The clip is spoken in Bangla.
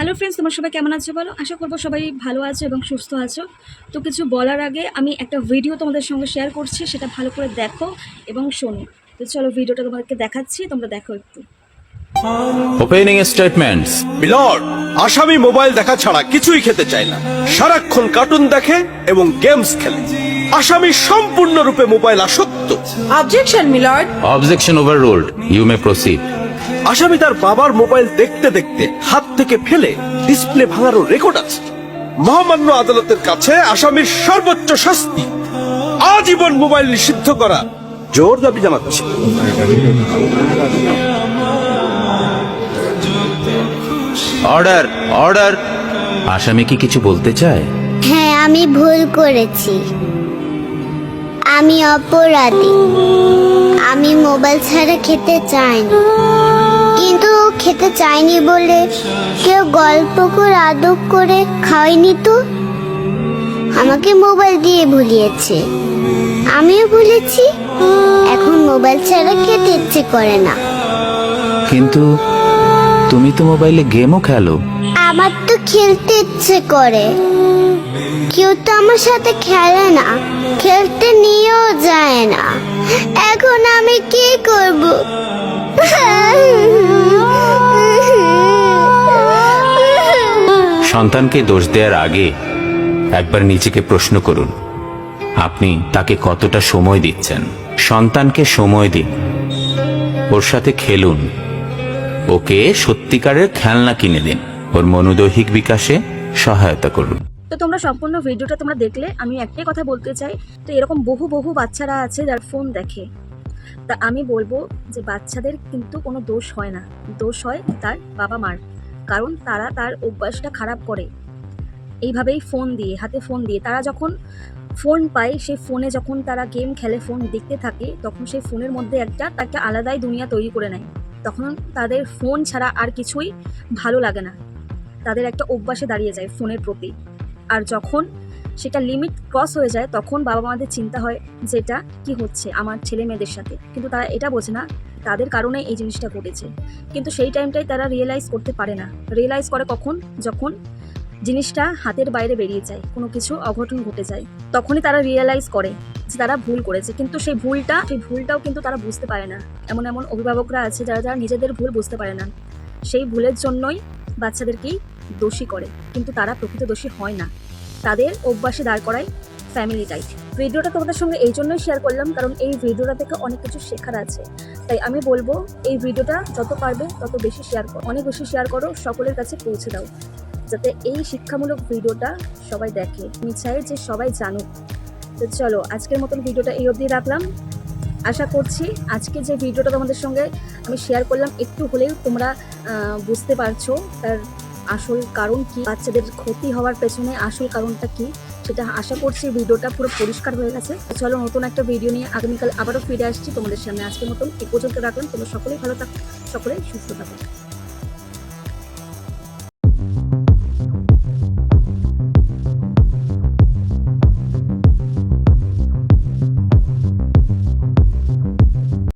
হ্যালো ফ্রেন্ডস তোমার সবাই কেমন আছো বলো? আশা করব সবাই ভালো আছো এবং সুস্থ আছো। তো কিছু বলার আগে আমি একটা ভিডিও তোমাদের সঙ্গে শেয়ার করছি সেটা ভালো করে দেখো এবং শোনো। তো চলো ভিডিওটা তোমাদেরকে দেখাচ্ছি তোমরা দেখো একটু। ওপেনিং স্টেটমেন্টস মিলর্ড আসামি মোবাইল দেখা ছাড়া কিছুই খেতে চায় না। সারাক্ষণ কার্টুন দেখে এবং গেমস খেলে। আসামি সম্পূর্ণরূপে মোবাইল আসক্ত। My lord. Objection overruled you may proceed আসামি তার বাবার মোবাইল দেখতে দেখতে হাত থেকে ফেলে ডিসপ্লে ভাঙারও রেকর্ড আছে। মহামান্য আদালতের কাছে আসামির সর্বোচ্চ শাস্তি আজীবন মোবাইল নিষিদ্ধ করা। জোর দাবি জানাচ্ছে অর্ডার অর্ডার। আসামি কি কিছু বলতে চায়? হ্যাঁ আমি ভুল করেছি। আমি অপরাধী। আমি মোবাইল ছাড়া খেতে চাইনি কিন্তু খেতে চাইনি বলে কেউ গল্প করে আদব করে খাওয়াইনি তো। আমাকে মোবাইল দিয়ে ভুলিয়েছে। আমিও ভুলেছি। এখন মোবাইল ছাড়া খেতে ইচ্ছে করে না। কিন্তু তুমি তো মোবাইলে গেমও খেলো। আমার তো খেলতে ইচ্ছে করে। কেউ তো আমার সাথে খেলে না। খেলতে নিয়েও যায় না। এখন আমি কি করব? সন্তানকে দোষ দেওয়ার আগে একবার নিজেকে প্রশ্ন করুন, আপনি তাকে কতটা সময় দিচ্ছেন? সন্তানকে সময় দিন। ওর সাথে খেলুন। ওকে সত্যিকারের খেলনা কিনে দিন। ওর মনোদৈহিক বিকাশে সহায়তা করুন। তো তোমরা সম্পূর্ণ ভিডিওটা তোমরা দেখলে, আমি একটাই কথা বলতে চাই। তো এরকম বহু বহু বাচ্চারা আছে যারা ফোন দেখে। তা আমি বলব যে বাচ্চাদের কিন্তু কোনো দোষ হয় না। দোষ হয় তার বাবা মার কারণ তারা তার অভ্যাসটা খারাপ করে। এইভাবেই ফোন দিয়ে, হাতে ফোন দিয়ে, তারা যখন ফোন পায়, সে ফোনে যখন তারা গেম খেলে ফোন দেখতে থাকে, তখন সেই ফোনের মধ্যে একটা তাকে আলাদাই দুনিয়া তৈরি করে নেয়। তখন তাদের ফোন ছাড়া আর কিছুই ভালো লাগে না। তাদের একটা অভ্যাসে দাঁড়িয়ে যায় ফোনের প্রতি। আর যখন সেটা লিমিট ক্রস হয়ে যায়, তখন বাবা মাদের চিন্তা হয় যেটা কি হচ্ছে আমার ছেলে মেয়েদের সাথে। কিন্তু তারা এটা বোঝে না, তাদের কারণে এই জিনিসটা ঘটেছে। কিন্তু সেই টাইমটাই তারা রিয়েলাইজ করতে পারে না। রিয়েলাইজ করে কখন? যখন জিনিসটা হাতের বাইরে বেরিয়ে যায়, কোনো কিছু অঘটন ঘটে যায়, তখনই তারা রিয়েলাইজ করে যে তারা ভুল করেছে। কিন্তু সেই ভুলটা, সেই ভুলটাও কিন্তু তারা বুঝতে পারে না। এমন এমন অভিভাবকরা আছে যারা যারা নিজেদের ভুল বুঝতে পারে না। সেই ভুলের জন্যই বাচ্চাদেরকেই দোষী করে। কিন্তু তারা প্রকৃত দোষী হয় না। তাদের অভ্যাসে দাঁড় করায় ফ্যামিলিটাই ভিডিওটা তোমাদের সঙ্গে এই জন্যই শেয়ার করলাম, কারণ এই ভিডিওটা থেকে অনেক কিছু শেখার আছে। তাই আমি বলব, এই ভিডিওটা যত পারবে তত বেশি শেয়ার করো, অনেক বেশি শেয়ার করো, সকলের কাছে পৌঁছে দাও। যাতে এই শিক্ষামূলক ভিডিওটা সবাই দেখে। আমি চাই যে সবাই জানুক। তো চলো, আজকের মতন ভিডিওটা এই অবধি রাখলাম। আশা করছি আজকে যে ভিডিওটা তোমাদের সঙ্গে আমি শেয়ার করলাম, একটু হলেও তোমরা বুঝতে পারছ, তার আসল কারণ কি? বাচ্চাদের ক্ষতি হওয়ার পেছনে আসল কারণটা কি? সেটা আশা করছি ভিডিওটা পুরো পরিষ্কার হয়ে গেছে। চলো, নতুন একটা ভিডিও নিয়ে আগামীকাল আবারও ফিরে আসছি তোমাদের সামনে। আজকের মতন এই পর্যন্ত রাখলাম। তোমরা সকলেই ভালো থাকো, সকলেই সুস্থ থাকো।